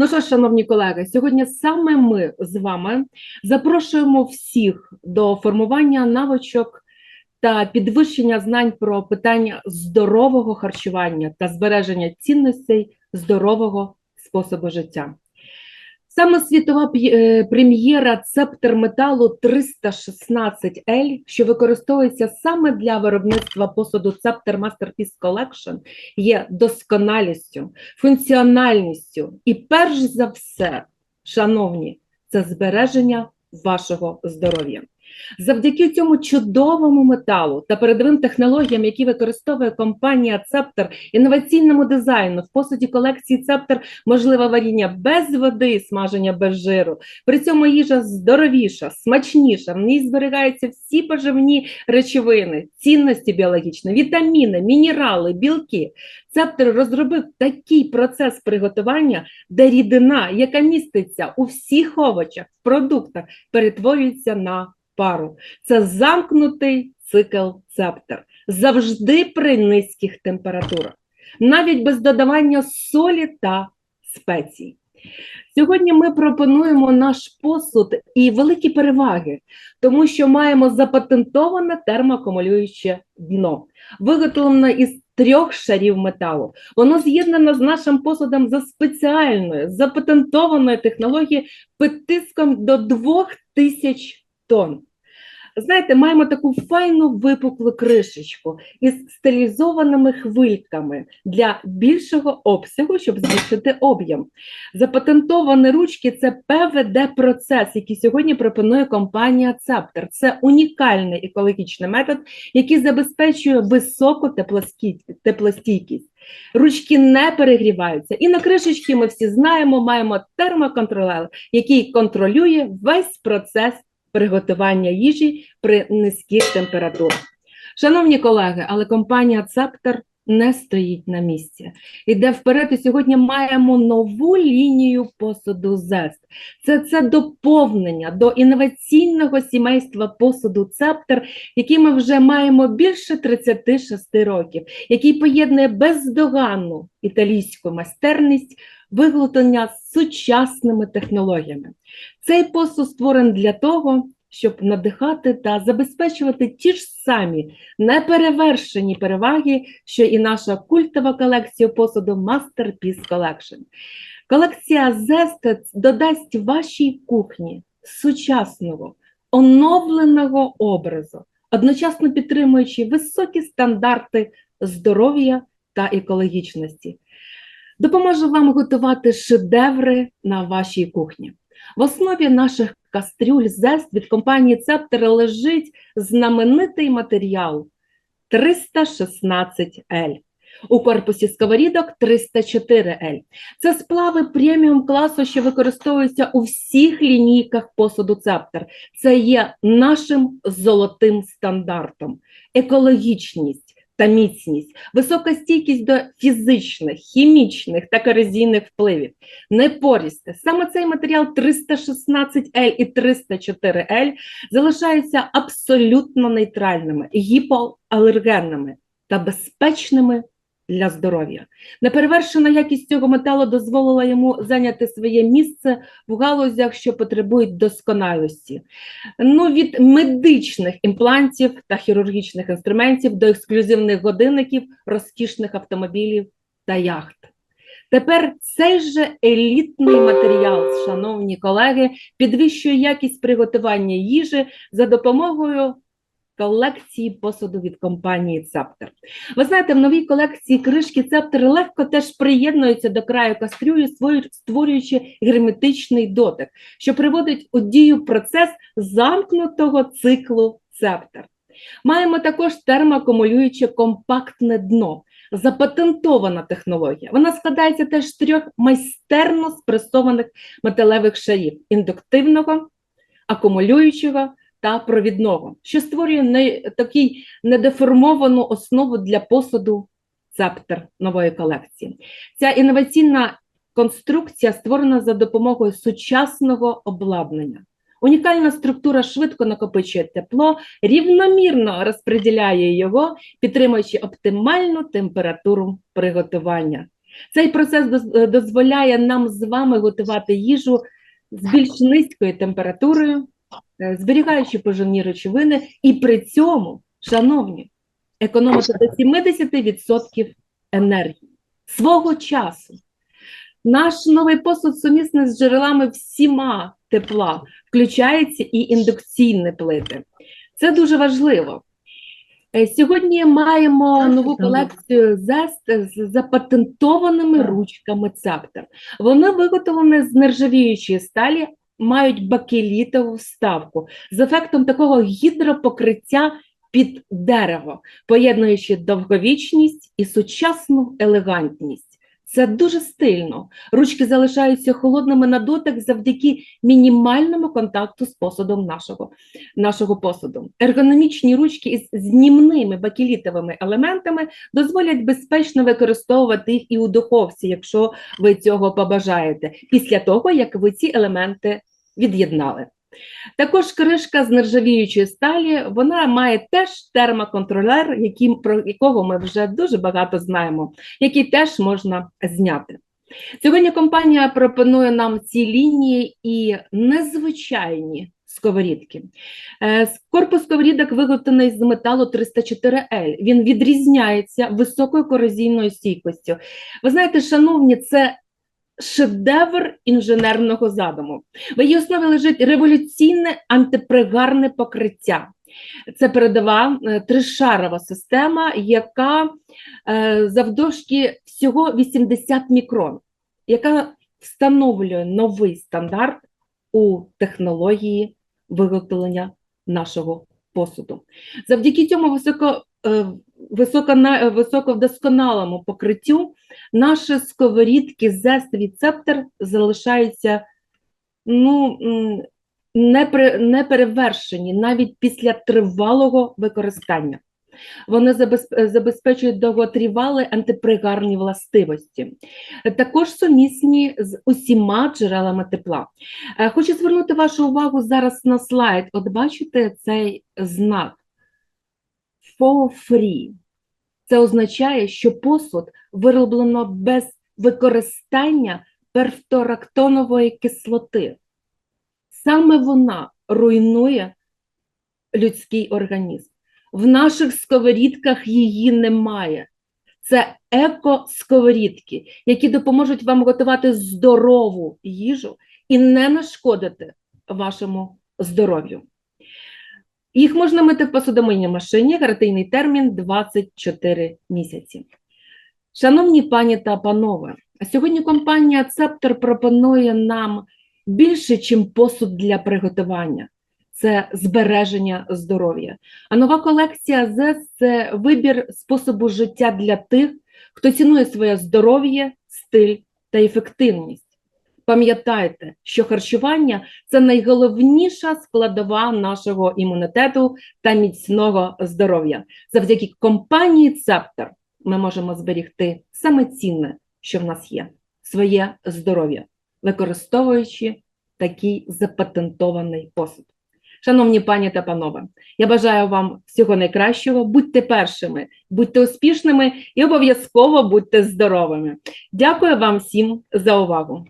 Ну що, ж, шановні колеги, сьогодні саме ми з вами запрошуємо всіх до формування навичок та підвищення знань про питання здорового харчування та збереження цінностей здорового способу життя. Саме світова е, прем'єра цептер металу 316L, що використовується саме для виробництва посуду Цептер Masterpiece Collection, є досконалістю, функціональністю і, перш за все, шановні, це збереження вашого здоров'я. Завдяки цьому чудовому металу та передовим технологіям, які використовує компанія Цептер, інноваційному дизайну в посуді колекції Цептер можливе варіння без води, смаження без жиру. При цьому їжа здоровіша, смачніша. В ній зберігаються всі поживні речовини, цінності біологічні, вітаміни, мінерали, білки. Цептер розробив такий процес приготування, де рідина, яка міститься у всіх овочах, продуктах, перетворюється на пару. Це замкнутий цикл цептер, завжди при низьких температурах, навіть без додавання солі та спецій. Сьогодні ми пропонуємо наш посуд і великі переваги, тому що маємо запатентоване термоакумулююче дно, виготовлене із трьох шарів металу. Воно з'єднано з нашим посудом за спеціальною запатентованою технологією під тиском до 2000 тонн. Знаєте, маємо таку файну випуклу кришечку із стилізованими хвильками для більшого обсягу, щоб збільшити об'єм. Запатентовані ручки це ПВД-процес, який сьогодні пропонує компанія Цептер. Це унікальний екологічний метод, який забезпечує високу теплостійкість. Ручки не перегріваються. І на кришечці ми всі знаємо, маємо термоконтролер, який контролює весь процес приготування їжі при низьких температурах. Шановні колеги, але компанія Цептер не стоїть на місці. Іде вперед, і сьогодні маємо нову лінію посуду ЗЕСТ. Це, це доповнення до інноваційного сімейства посуду Цептер, який ми вже маємо більше 36 років, який поєднує бездоганну італійську майстерність, виготовлення з сучасними технологіями. Цей посуд створений для того, щоб надихати та забезпечувати ті ж самі неперевершені переваги, що і наша культова колекція посуду Masterpiece Collection. Колекція Zest додасть вашій кухні сучасного, оновленого образу, одночасно підтримуючи високі стандарти здоров'я та екологічності. Допоможе вам готувати шедеври на вашій кухні. В основі наших кастрюль Зест від компанії Цептер лежить знаменитий матеріал 316L. У корпусі сковорідок 304L. Це сплави преміум класу, що використовуються у всіх лінійках посуду Цептер. Це є нашим золотим стандартом. Екологічність та міцність, висока стійкість до фізичних, хімічних та корозійних впливів. непорісте. Саме цей матеріал 316L і 304L залишаються абсолютно нейтральними, гіпоалергенними та безпечними для здоров'я. Неперевершена якість цього металу дозволила йому зайняти своє місце в галузях, що потребують досконалості. Ну, від медичних імплантів та хірургічних інструментів до ексклюзивних годинників, розкішних автомобілів та яхт. Тепер цей же елітний матеріал, шановні колеги, підвищує якість приготування їжі за допомогою колекції посуду від компанії Цептер. Ви знаєте, в новій колекції кришки Цептер легко теж приєднуються до краю кастрюлі, створюючи герметичний дотик, що приводить у дію процес замкнутого циклу Цептер. Маємо також термоакумулююче компактне дно. Запатентована технологія. Вона складається теж з трьох майстерно спресованих металевих шарів: індуктивного, акумулюючого та провідного, що створює не, такий недеформовану основу для посуду цептер нової колекції. Ця інноваційна конструкція створена за допомогою сучасного обладнання. Унікальна структура швидко накопичує тепло, рівномірно розподіляє його, підтримуючи оптимальну температуру приготування. Цей процес дозволяє нам з вами готувати їжу з більш низькою температурою, зберігаючи поживні речовини, і при цьому, шановні, економити до 70% енергії свого часу. Наш новий посуд сумісний з джерелами всіма тепла, включається і індукційні плити. Це дуже важливо. Е, Сьогодні маємо нову колекцію зест з запатентованими ручками цептер. Вони виготовлені з нержавіючої сталі, мають бакелітову вставку з ефектом такого гідропокриття під дерево, поєднуючи довговічність і сучасну елегантність. Це дуже стильно. Ручки залишаються холодними на дотик завдяки мінімальному контакту з посудом нашого, нашого посуду. Ергономічні ручки із знімними бакелітовими елементами дозволять безпечно використовувати їх і у духовці, якщо ви цього побажаєте, після того, як ви ці елементи від'єднали. Також кришка з нержавіючої сталі, вона має теж термоконтролер, яким, про якого ми вже дуже багато знаємо, який теж можна зняти. Сьогодні компанія пропонує нам ці лінії і незвичайні сковорідки. Е, Корпус сковорідок виготовлений з металу 304L. Він відрізняється високою корозійною стійкістю. Ви знаєте, шановні, це шедевр інженерного задуму. В її основі лежить революційне антипригарне покриття. Це передова е, тришарова система, яка е, завдовжки всього 80 мікрон, яка встановлює новий стандарт у технології виготовлення нашого посуду. Завдяки цьому високо, е, високо, на- високовдосконалому покриттю наші сковорідки зест цептер залишаються ну, неперевершені навіть після тривалого використання. Вони забезпечують довготривалі антипригарні властивості, також сумісні з усіма джерелами тепла. Е, Хочу звернути вашу увагу зараз на слайд. От бачите цей знак for free. Це означає, що посуд вироблено без використання перфторактонової кислоти. Саме вона руйнує людський організм. В наших сковорідках її немає. Це еко-сковорідки, які допоможуть вам готувати здорову їжу і не нашкодити вашому здоров'ю. Їх можна мити в посудомийній машині, гарантийний термін 24 місяці. Шановні пані та панове, сьогодні компанія Цептор пропонує нам більше, чим посуд для приготування. Це збереження здоров'я. А нова колекція ЗЕС – це вибір способу життя для тих, хто цінує своє здоров'я, стиль та ефективність. Пам'ятайте, що харчування це найголовніша складова нашого імунітету та міцного здоров'я. Завдяки компанії Цептор ми можемо зберігти саме цінне, що в нас є своє здоров'я, використовуючи такий запатентований посуд. Шановні пані та панове, я бажаю вам всього найкращого. Будьте першими, будьте успішними і обов'язково будьте здоровими. Дякую вам всім за увагу.